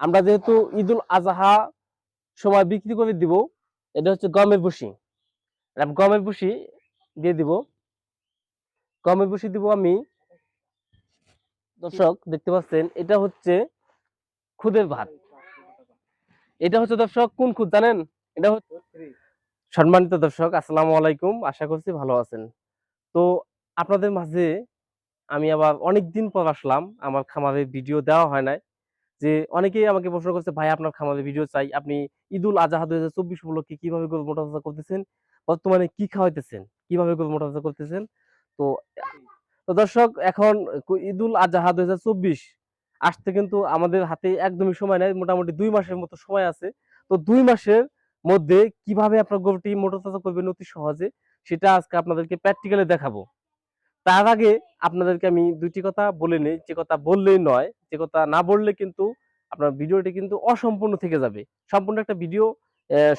আমরা যেহেতু ঈদুল আজহা সময় বিক্রি করে দিব, এটা হচ্ছে গমের ভুসি। গমের ভুসি দিয়ে দিব। গমের ভুসি দিব আমি। দর্শক, দেখতে পাচ্ছেন, এটা হচ্ছে খুদের ভাত। এটা হচ্ছে দর্শক, কোন খুদ জানেন? এটা হচ্ছে সম্মানিত দর্শক, আসসালামু আলাইকুম, আশা করছি ভালো আছেন। তো আপনাদের মাঝে আমি আবার অনেক দিন পর আসলাম, আমার খামারে ভিডিও দেওয়া হয় নাই। যে অনেকেই আমাকে প্রশ্ন করছে, ভাই, আপনার খামারে ভিডিও চাই। আপনি ঈদুল আজহা দুই হাজার চব্বিশ উপলক্ষে কীভাবে গরু মোটাতাজা করতেছেন? বর্তমানে কি খাওয়াইতেছেন? কীভাবে গরু মোটাতাজা করতেছেন? তো তো দর্শক, এখন ঈদুল আজহা দুই হাজার চব্বিশ আসতে কিন্তু আমাদের হাতে একদমই সময় নেই। মোটামুটি দুই মাসের মতো সময় আছে। তো দুই মাসের মধ্যে কীভাবে আপনার গরুটি মোটাতাজা করবেন অতি সহজে, সেটা আজকে আপনাদেরকে প্র্যাকটিক্যালি দেখাবো। তার আগে আপনাদেরকে আমি দুইটি কথা বলে নিই। যে কথা বললেই নয়, যে কথা না বললে কিন্তু আপনার ভিডিওটি কিন্তু অসম্পূর্ণ থেকে যাবে। সম্পূর্ণ একটা ভিডিও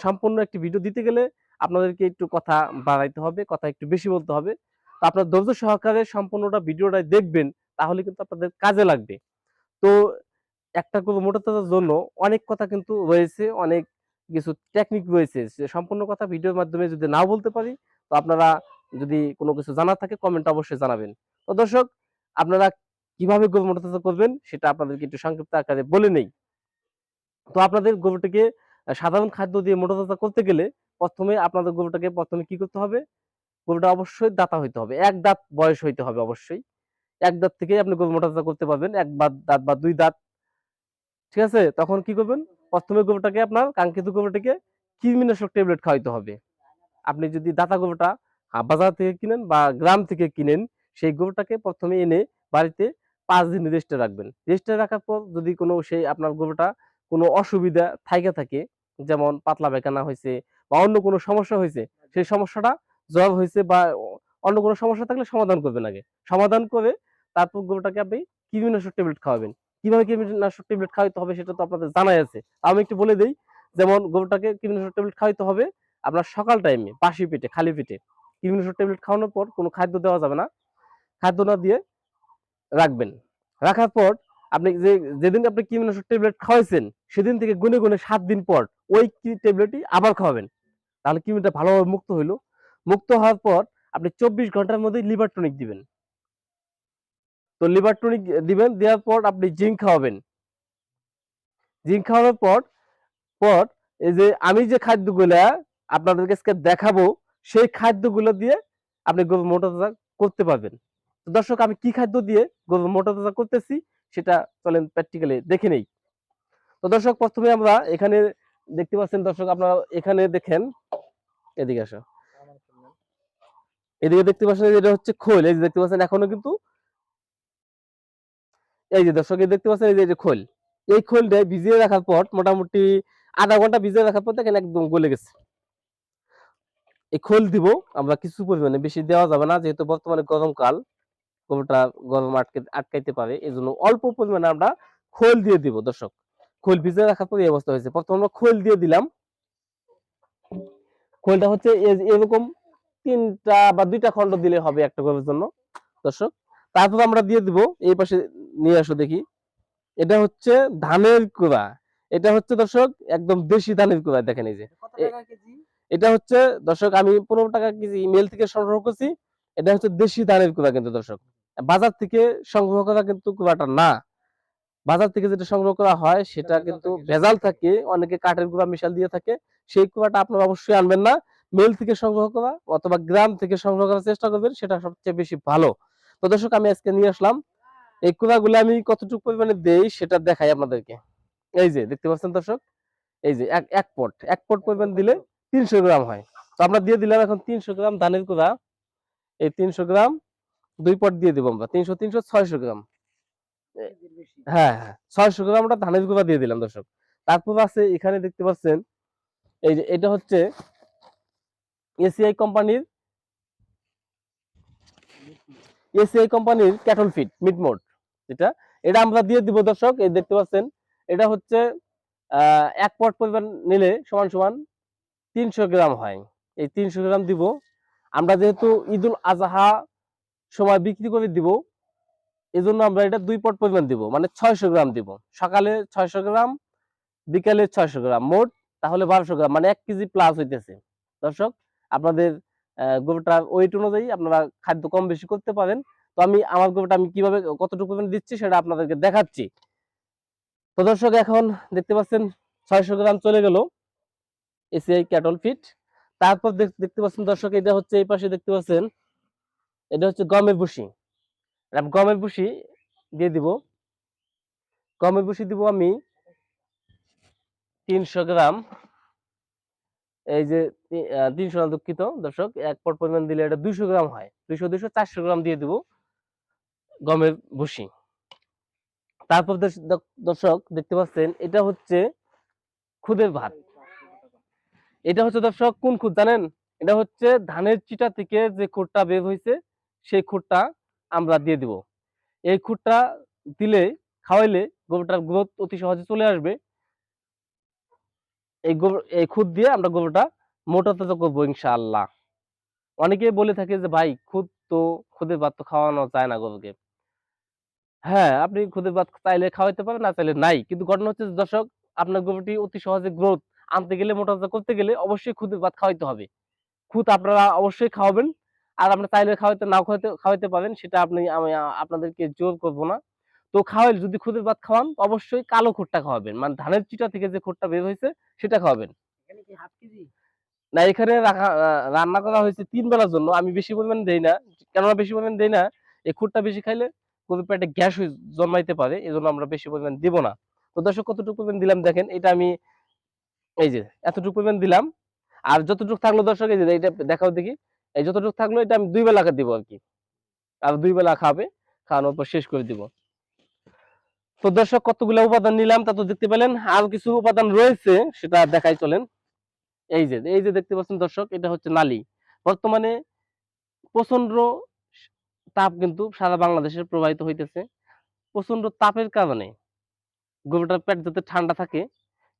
সম্পূর্ণ একটি ভিডিও দিতে গেলে আপনাদেরকে একটু কথা বাড়াইতে হবে, কথা একটু বেশি বলতে হবে। তো আপনার ধৈর্য সহকারে সম্পূর্ণটা ভিডিওটা দেখবেন, তাহলে কিন্তু আপনাদের কাজে লাগবে। তো একটা করে মোটাতাজার জন্য অনেক কথা কিন্তু রয়েছে, অনেক কিছু টেকনিক রয়েছে। সম্পূর্ণ কথা ভিডিওর মাধ্যমে যদি নাও বলতে পারি, তো আপনারা যদি কোনো কিছু জানার থাকে কমেন্ট অবশ্যই জানাবেন। তো দর্শক আপনারা কীভাবে গরু মোটাতাজা করবেন সেটা আপনাদেরকে একটু সংক্ষিপ্ত আকারে বলে নেই। তো আপনাদের গরুটিকে আহ, সাধারণ খাদ্য দিয়ে মোটাতাজা করতে গেলে প্রথমে আপনাদের গরুটাকে প্রথমে কি করতে হবে? গরুটা অবশ্যই দাতা হইতে হবে। এক দাঁত বয়স হইতে হবে অবশ্যই। এক দাঁত থেকে আপনি গরু মোটাতাজা করতে পারবেন। এক বা দাঁত বা দুই দাঁত। ঠিক আছে? তখন কি করবেন? প্রথমে গরুটাকে আপনার কাঙ্ক্ষিত গোবরটাকে কৃমিনাশক ট্যাবলেট খাওয়াইতে হবে। আপনি যদি দাতা আহ, বাজার থেকে কিনেন বা গ্রাম থেকে কিনেন, সেই গরুটাকে প্রথমে এনে বাড়িতে পাঁচ দিন রেস্টে রাখবেন। রেস্টে রাখার পর যদি কোনো সেই আপনার গরুটা কোনো অসুবিধা থাইকা থাকে, যেমন পাতলা পায়খানা হয়েছে বা অন্য কোনো সমস্যা হয়েছে, সেই সমস্যাটা জ্বর হয়েছে বা অন্য কোনো সমস্যা থাকলে সমাধান করবেন আগে। সমাধান করে তারপর গরুটাকে আপনি কৃমিনাশক ট্যাবলেট খাওয়াবেন। কীভাবে কৃমিনাশক ট্যাবলেট খাওয়াইতে হবে সেটা তো আপনাদের জানাই আছে। আমি একটু বলে দিই, যেমন গরুটাকে কৃমিনাশক ট্যাবলেট খাওয়াইতে হবে আপনার সকাল টাইমে বাসি পেটে, খালি পেটে। কৃমিনাশক ট্যাবলেট খাওয়ানোর পর কোনো খাদ্য দেওয়া যাবে না। খাদ্য না দিয়ে রাখবেন। রাখার পর আপনি যে যেদিন আপনি কৃমিনাশক ট্যাবলেট খাওয়াইছেন, সেদিন থেকে গুনে গুনে সাত দিন পর ওই ট্যাবলেটই আবার খাওয়াবেন। তাহলে কৃমিটা ভালোভাবে মুক্ত হইল? মুক্ত হওয়ার পর আপনি চব্বিশ ঘণ্টার মধ্যে লিভার টনিক দিবেন। তো লিভার টনিক দিবেন, দেওয়ার পর আপনি জিঙ্ক খাওয়াবেন। জিঙ্ক খাওয়ানোর পর পর এই যে আমি যে খাদ্যগুলা আপনাদেরকে দেখাবো সেই খাদ্যগুলো দিয়ে আপনি গরু মোটাতাজা করতে পারবেন। তো দর্শক, আমি কি খাদ্য দিয়ে গরু মোটাতাজা করতেছি সেটা চলেন প্র্যাকটিক্যালি দেখে নেই। তো দর্শক, প্রথমে আমরা এখানে দেখতে পাচ্ছেন দর্শক, আপনারা এখানে দেখেন, এদিকে আসো। এদিকে দেখতে পাচ্ছেন এটা হচ্ছে খোল, এই যে দেখতে পাচ্ছেন এখনও কিন্তু এই যে দর্শক দেখতে পাচ্ছেন এই যে খোল। এই খোলটা ভিজিয়ে রাখার পর মোটামুটি আধা ঘণ্টা ভিজিয়ে রাখার পর দেখেন একদম গলে গেছে। এই খোল দিব, আমরা কিছু পরিমাণে বেশি দেওয়া যাবে না, যেহেতু বর্তমানে গরমকাল গরুটা গরম আটকে, আটকাইতে পারে এই জন্য অল্প পরিমাণে আমরা খোল দিয়ে দিব, দর্শক। খোল ভিজিয়ে রাখার পর অবস্থা হয়েছে। প্রথমে আমরা খোল দিয়ে দিলাম। খোলটা হচ্ছে এরকম তিনটা বা দুইটা খণ্ড দিলে হবে একটা গরুর জন্য, দর্শক। তারপর আমরা দিয়ে দিব, এই পাশে নিয়ে আসো দেখি। এটা হচ্ছে ধানের কুড়া। এটা হচ্ছে, দর্শক, একদম দেশি ধানের কুড়া, দেখেন এই যে। এটা হচ্ছে দর্শক আমি পনেরো টাকা কেজি মেল থেকে সংগ্রহ করছি। এটা হচ্ছে দেশি ধানের কুড়া কিন্তু দর্শক। বাজার থেকে সংগ্রহ করা কিন্তু কুড়াটা না। বাজার থেকে যেটা সংগ্রহ করা হয় সেটা কিন্তু ভেজাল থাকে। অনেকে কাঠের গুঁড়া মিশাল দিয়ে থাকে। সেই কুড়াটা আপনারা অবশ্যই আনবেন না। মেল থেকে সংগ্রহ করা অথবা গ্রাম থেকে সংগ্রহ করার চেষ্টা করবেন সেটা সবচেয়ে বেশি ভালো। তো দর্শক আমি আজকে নিয়ে আসলাম। এই কুড়াগুলো আমি কতটুকু পরিমাণে দেই সেটা দেখাই আপনাদেরকে। এই যে দেখতে পাচ্ছেন দর্শক? এই যে এক এক পট এক পট পরিমাণ দিলে তিনশো গ্রাম হয়। তো আমরা দিয়ে দিলাম এখন তিনশো গ্রাম ধানের কুড়া এই তিনশো গ্রাম দুই পট দিয়ে দিব আমরা। তিনশো তিনশো, ছয়শো গ্রাম। হ্যাঁ হ্যাঁ ছয়শো গ্রাম আমরা ধানের গুঁড়া দিয়ে দিলাম দর্শক। তারপর আছে এখানে দেখতে পাচ্ছেন, এই যে এটা হচ্ছে এসিআই কোম্পানির এসিআই কোম্পানির ক্যাটল ফিট মিট মোড যেটা। এটা আমরা দিয়ে দিব দর্শক, এই দেখতে পাচ্ছেন। এটা হচ্ছে এক পট পরিমাণ নিলে সমান সমান তিনশো গ্রাম হয়। এই তিনশো গ্রাম দিব। আমরা যেহেতু ঈদুল আজহা সময় বিক্রি করে দিব এই জন্য আমরা এটা দুই পট পরিমাণ দিব। মানে ছয়শো গ্রাম দিব। সকালে ছয়শো গ্রাম, বিকালে ছয়শো গ্রাম। মোট তাহলে বারোশো গ্রাম। মানে এক কেজি প্লাস হইতেছে। দর্শক, আপনাদের গরুটার ওয়েট অনুযায়ী আপনারা খাদ্য কম বেশি করতে পারেন। তো আমি, আমার গরুটা আমি কীভাবে, কতটুকু পরিমাণে দিচ্ছি সেটা আপনাদেরকে দেখাচ্ছি। তো দর্শক, এখন দেখতে পাচ্ছেন, ছয়শো গ্রাম চলে গেল। এসিআই ক্যাটল ফিট তারপর দেখতে পাচ্ছেন দর্শক, এটা হচ্ছে এই পাশে দেখতে পাচ্ছেন, এটা হচ্ছে গমের ভুসি। গমের ভুসি দিয়ে দিব। গমের ভুসি দিব আমি তিনশো গ্রাম। এই যে তিনশো গ্রাম দুঃখিত দর্শক, এক পট পরিমাণ দিলে এটা দুইশো গ্রাম হয়। দুইশো দুইশো, চারশো গ্রাম দিয়ে দিব গমের ভুসি। তারপর দর্শক, দেখতে পাচ্ছেন, এটা হচ্ছে খুদের ভাত। এটা হচ্ছে দর্শক, কোন খুদ জানেন? এটা হচ্ছে ধানের চিটা থেকে যে খুঁটটা বের হয়েছে সেই খুঁটটা আমরা দিয়ে দিব। এই খুঁটটা দিলে, খাওয়াইলে গোবরটার গ্রোথ অতি সহজে চলে আসবে। এই গোবর এই খুদ দিয়ে আমরা গোবরটা মোটা তাজা করব ইনশাআল্লাহ। অনেকে বলে থাকে যে, ভাই খুদ তো খুদের ভাত তো খাওয়ানো যায় না গরুকে হ্যাঁ আপনি খুদের ভাত চাইলে খাওয়াইতে পারেন, না চাইলে নাই। কিন্তু ঘটনা হচ্ছে দর্শক, আপনার গরুটি অতি সহজে গ্রোথ আনতে গেলে মোটা করতে গেলে অবশ্যই খুদের ভাত খাওয়াইতে হবে। খুদ আপনারা অবশ্যই খাওয়াবেন। আর আপনার চাইলে খাওয়াইতে নাও খাওয়াইতে খাওয়াইতে পারেন সেটা আপনি আমি আপনাদেরকে জোর করব না। তো খাওয়াইলে যদি খুদের ভাত খাওয়ান অবশ্যই কালো খুঁটটা খাওয়াবেন। মানে ধানের চিটা থেকে যে খুঁটটা বের হয়েছে সেটা খাওয়াবেন। না এখানে রাখা রান্না করা হয়েছে তিন বেলার জন্য। আমি বেশি পরিমাণ দেই না। কেননা বেশি পরিমাণ দেই না এই খুঁটটা বেশি খাইলে গরুর পেটে গ্যাস জন্মাইতে পারে। এই জন্য আমরা বেশি পরিমাণ দিব না। তো দর্শক কতটুকু পরিমাণ দিলাম দেখেন এটা আমি এই যে, এতটুকু পরিমাণ দিলাম। আর যতটুকু থাকল দর্শক, এই যে, এটা দেখাও দেখি। এই যতটুকু থাকল, এটা আমি দুই বেলা দিব আর কি আর দুই বেলা খাবে, খাওয়ানোর পর শেষ করে দিব। তো দর্শক, কতগুলো উপাদান নিলাম তা তো দেখতে পেলেন। আর কিছু উপাদান রয়েছে, সেটা দেখাই চলেন। এই যে এই যে দেখতে পাচ্ছেন দর্শক, এটা হচ্ছে নালি। বর্তমানে প্রচণ্ড তাপ কিন্তু সারা বাংলাদেশে প্রবাহিত হইতেছে। প্রচণ্ড তাপের কারণে গরুটার পেট যাতে ঠান্ডা থাকে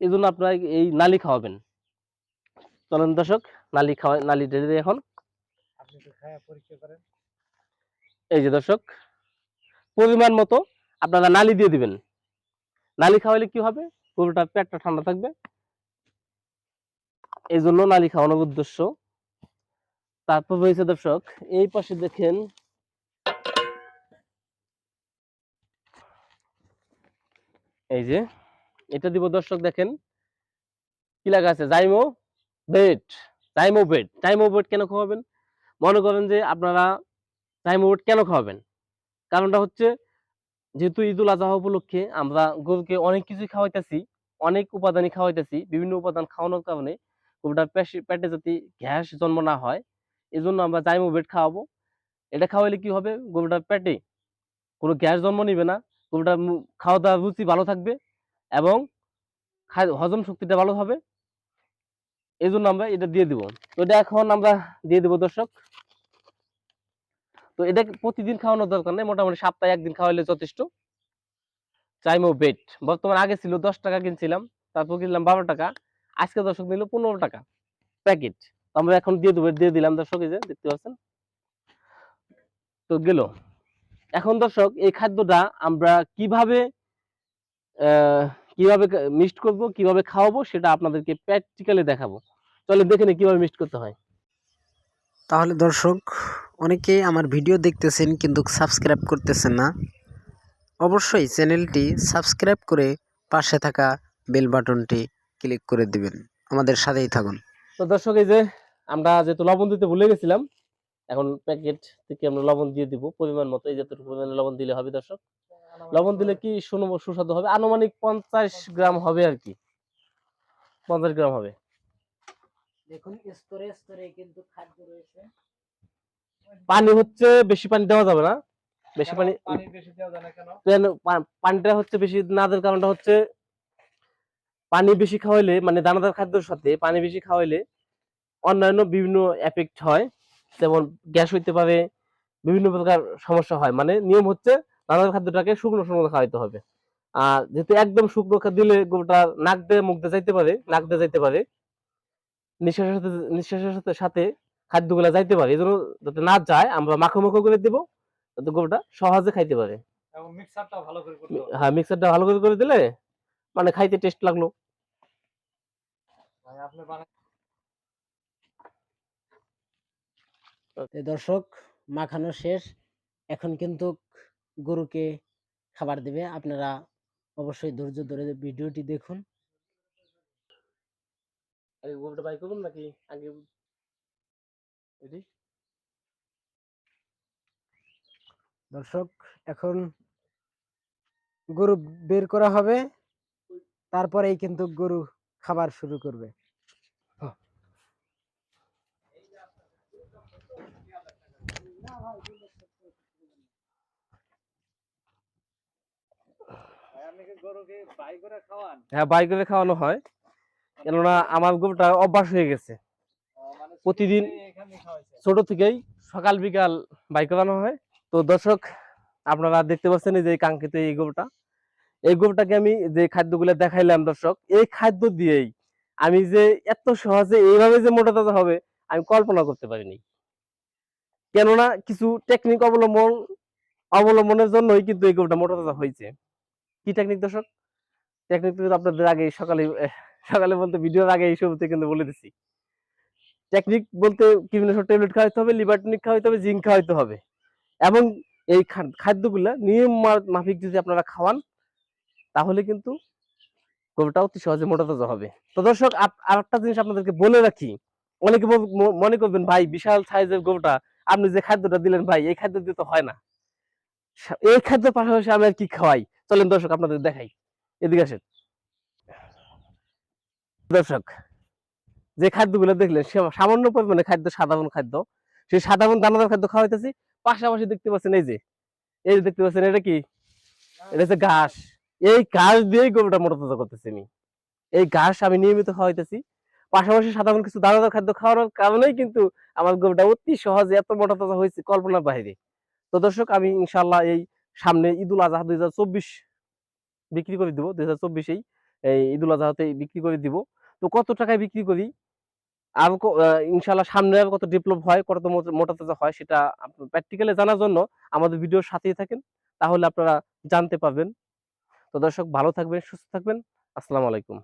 এই জন্য আপনারা এই নালি খাওয়াবেন। চলেন দর্শক নালি খাওয়া নালি ঢেলে দিই এখন। এই যে দর্শক পরিমাণ মতো আপনারা নালি দিয়ে দিবেন। নালি খাওয়ালে কি হবে? গরুটার পেটটা ঠান্ডা থাকবে। এই জন্য নালি খাওয়ানোর উদ্দেশ্য। তারপর রয়েছে দর্শক এই পাশে দেখেন এই যে এটা দিব দর্শক দেখেন। কি লেখা আছে? জাইমো বেড জাইমো বেড জাইমো বেড কেন খাওয়াবেন? মনে করেন যে আপনারা টাইম ওয়েট কেন খাওয়াবেন? কারণটা হচ্ছে, যেহেতু ঈদুল আজহা উপলক্ষে আমরা গরুকে অনেক কিছুই খাওয়াইতেছি, অনেক উপাদানই খাওয়াইতেছি, বিভিন্ন উপাদান খাওয়ানোর কারণে গরুটার পেটে যদি গ্যাস জন্ম না হয় এই জন্য আমরা জাইমো বেড খাওয়াবো। এটা খাওয়াইলে কি হবে? গরুটার পেটে কোনো গ্যাস জন্ম নিবে না, গরুটার খাওয়া দাওয়ার রুচি ভালো থাকবে এবং হজম শক্তিটা ভালো হবে। এই জন্য আমরা এটা দিয়ে দিব। তো এটা এখন আমরা দিয়ে দিব দর্শক। তো এটা প্রতিদিন খাওয়ানোর দরকার নেই, মোটামুটি সপ্তাহে একদিন খাওয়াইলে যথেষ্ট। চাইমো বেট বর্তমানে আগে ছিল দশ টাকা কিনছিলাম, তারপর কিনলাম বারো টাকা। আজকে দর্শক নিল পনেরো টাকা প্যাকেট। আমরা এখন দিয়ে দেবো, দিয়ে দিলাম দর্শক, এই যে দেখতে পাচ্ছেন? তো গেল। এখন দর্শক এই খাদ্যটা আমরা কীভাবে কীভাবে মিক্সড করব কীভাবে খাওয়াবো সেটা আপনাদেরকে প্র্যাকটিক্যালি দেখাবো। চলে দেখে নি কীভাবে মিক্সড করতে হয়। তাহলে দর্শক অনেকেই আমার ভিডিও দেখতেছেন কিন্তু সাবস্ক্রাইব করতেছেন না। অবশ্যই চ্যানেলটি সাবস্ক্রাইব করে পাশে থাকা বেল বাটনটি ক্লিক করে দিবেন। আমাদের সাথেই থাকুন। তো দর্শক এই যে আমরা যেহেতু লবণ দিতে ভুলে গেছিলাম এখন প্যাকেট থেকে আমরা লবণ দিয়ে দিব পরিমাণ মতো এই যতটুকু পরিমাণে লবণ দিলে হবে দর্শক। লবণ দিলে কি সুস্বাদু হবে? আনুমানিক পঞ্চাশ গ্রাম হবে আর কি। পঞ্চাশ গ্রাম হবে। দেখুন স্তরে স্তরে কিন্তু খাদ্য রয়েছে। পানি হচ্ছে বেশি পানি দেওয়া যাবে না। বেশি পানি পানিটা হচ্ছে বেশি না দেওয়ার কারণটা হচ্ছে পানি বেশি খাওয়াইলে মানে দানাদার খাদ্যের সাথে পানি বেশি খাওয়াইলে অন্যান্য বিভিন্ন এফেক্ট হয়। যেমন গ্যাস হইতে পারে বিভিন্ন প্রকার সমস্যা হয়। মানে নিয়ম হচ্ছে দানাদার খাদ্যটাকে শুকনো শুকনো খাওয়াইতে হবে। আর যেহেতু একদম শুকনো দিলে গরুটা নাক দিয়ে মুখ দিয়ে যাইতে পারে নাক দিয়ে যাইতে পারে নিঃশ্বাসের সাথে নিঃশ্বাসের সাথে সাথে খাদ্যগুলা যাইতে পারে। এই জন্য যাতে না যায় আমরা মাখো মাখো করে দেবো যাতে গরুটা সহজে খাইতে পারে। এবং মিক্সারটা ভালো করে করতে হবে। হ্যাঁ মিক্সারটা ভালো করে করে দিলে মানে খাইতে টেস্ট লাগল। দর্শক মাখানো শেষ। এখন কিন্তু গরুকে খাবার দিবে। আপনারা অবশ্যই ধৈর্য ধরে ভিডিওটি দেখুন। আগে বাই করবেন নাকি আগে দর্শক এখন গরু বের করা হবে। তারপরেই কিন্তু গরু খাবার শুরু করবে। হ্যাঁ বাই করে খাওয়ানো হয়। কেননা আমার গরুটা অভ্যাস হয়ে গেছে। প্রতিদিন ছোট থেকেই সকাল বিকাল বাই করানো হয়। তো দর্শক আপনারা দেখতে পাচ্ছেন যে কাঙ্ক্ষিত এই গরুটা। এই গরুটাকে আমি যে খাদ্যগুলো দেখাইলাম দর্শক এই খাদ্য দিয়েই আমি যে এত সহজে এইভাবে যে মোটা তাজা হবে আমি কল্পনা করতে পারিনি। কেননা কিছু টেকনিক অবলম্বন অবলম্বনের জন্যই কিন্তু এই গরুটা মোটা তাজা হয়েছে। কি টেকনিক দর্শক? টেকনিক কিন্তু আপনাদের আগে সকালে সকালে বলতে ভিডিওর আগে এই শুরুতে কিন্তু বলে দিছি। টেকনিক বলতে বিভিন্ন ট্যাবলেট খাওয়াইতে হবে লিভার টনিক খাওয়াইতে হবে জিঙ্ক খাওয়াইতে হবে। এবং এই খাদ- খাদ্যগুলা নিয়ম মাফিক যদি আপনারা খাওয়ান, তাহলে কিন্তু গরুটা অতি সহজে মোটা তাজা হবে। তো দর্শক আর একটা জিনিস আপনাদেরকে বলে রাখি। অনেকে মনে করবেন, ভাই, বিশাল সাইজের গরুটা, আপনি যে খাদ্যটা দিলেন ভাই, এই খাদ্য দিয়ে তো হয় না। এই খাদ্যের পাশাপাশি আমি আর কি খাওয়াই? চলেন দর্শক, আপনাদের দেখাই। এদিকে আসেন। দর্শক, যে খাদ্যগুলো দেখলেন সামান্য পরিমাণে খাদ্য, সাধারণ খাদ্য। সেই সাধারণ দানাদার খাদ্য খাওয়াইতেছি। পাশাপাশি দেখতে পাচ্ছেন এই যে এই যে দেখতে পাচ্ছেন, এটা কি? এটা হচ্ছে ঘাস। এই ঘাস দিয়েই গরুটা মোটা তাজা করতেছি আমি। এই ঘাস আমি নিয়মিত খাওয়াইতেছি। পাশাপাশি সাধারণ কিছু দানাদার খাদ্য খাওয়ানোর কারণেই কিন্তু আমার গরুটা অতি সহজে এত মোটা তাজা হয়েছে কল্পনার বাইরে। তো দর্শক, আমি ইনশাল্লাহ এই সামনে ঈদুল আজহা দুই হাজার চব্বিশ বিক্রি করে দিব, দুই হাজার চব্বিশেই এই ঈদুল আজহাতে বিক্রি করে দিব। তো কত টাকায় বিক্রি করি? আর ইনশাল্লাহ সামনে আর কত ডেভেলপ হয়, কত মোটা- তাজা হয় সেটা প্র্যাকটিক্যালি জানার জন্য আমাদের ভিডিওর সাথেই থাকেন, তাহলে আপনারা জানতে পারবেন। তো দর্শক ভালো থাকবেন, সুস্থ থাকবেন। আসসালামু আলাইকুম।